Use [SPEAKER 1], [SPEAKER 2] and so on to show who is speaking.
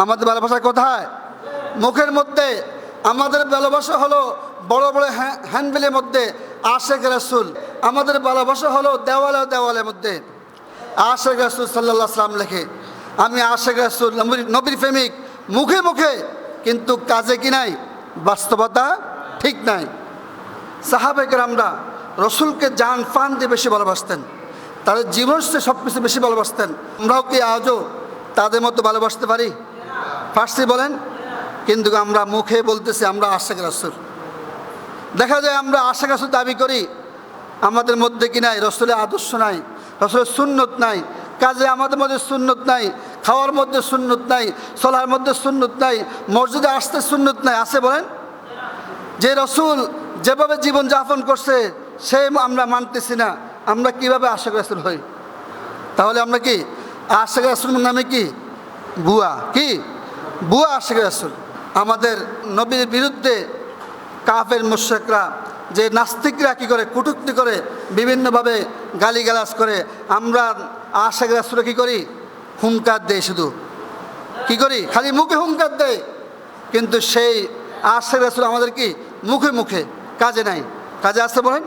[SPEAKER 1] আমাদের ভালোবাসা কোথায়? মুখের মধ্যে। আমাদের ভালোবাসা হলো বড় বড় হ্যাঁ- হ্যান্ডবিলের মধ্যে। আশেখ রাসুল। আমাদের ভালোবাসা হলো দেওয়ালে দেওয়ালের মধ্যে। আশেখ রাসুল সাল্লাহ সাল্লাম লেখে, আমি আশেখ রাসুল, নবীর- প্রেমিক, মুখে মুখে, কিন্তু কাজে কি নাই? বাস্তবতা ঠিক নাই। সাহাবেকের আমরা রসুলকে জান ফান দিয়ে বেশি ভালোবাসতেন। তাদের জীবন সে সব কিছু বেশি ভালোবাসতেন। আমরাও কি আজও তাদের মতো ভালোবাসতে পারি? ফার্সি বলেন, কিন্তু আমরা মুখে বলতেছি, আমরা আশেখ রাসুল। দেখা যায় আমরা আশেখ রাসুল দাবি করি, আমাদের মধ্যে কি নাই? রসুলের আদর্শ নাই, রসুলের সুন্নত নাই, কাজে আমাদের মধ্যে সুন্নত নাই, খাওয়ার মধ্যে সুন্নত নাই, চলার মধ্যে সুন্নত নাই, মসজিদে আসতে সুন্নত নাই। আছে বলেন? যে রসুল যেভাবে জীবন যাপন করছে সে আমরা মানতেছি না। আমরা কীভাবে আশেখ রাসুল হই? তাহলে আমরা কি? আশেখ রাসুল নামে কি? বুয়া কি? বুয়া আশেখ রাসুল, আমাদের নবীর বিরুদ্ধে কাফের মুশেকরা যে নাস্তিকরা কী করে, কুটুক্তি করে, বিভিন্নভাবে গালিগালাজ করে, আমরা আশেখ রাসুলে কী করি? হুঙ্কার দেয় শুধু। কি করি? খালি মুখে হুঙ্কার দেয় কিন্তু সেই আশেখ রাসুল আমাদের কি? মুখে মুখে, কাজে নাই। কাজে আসতে বলেন?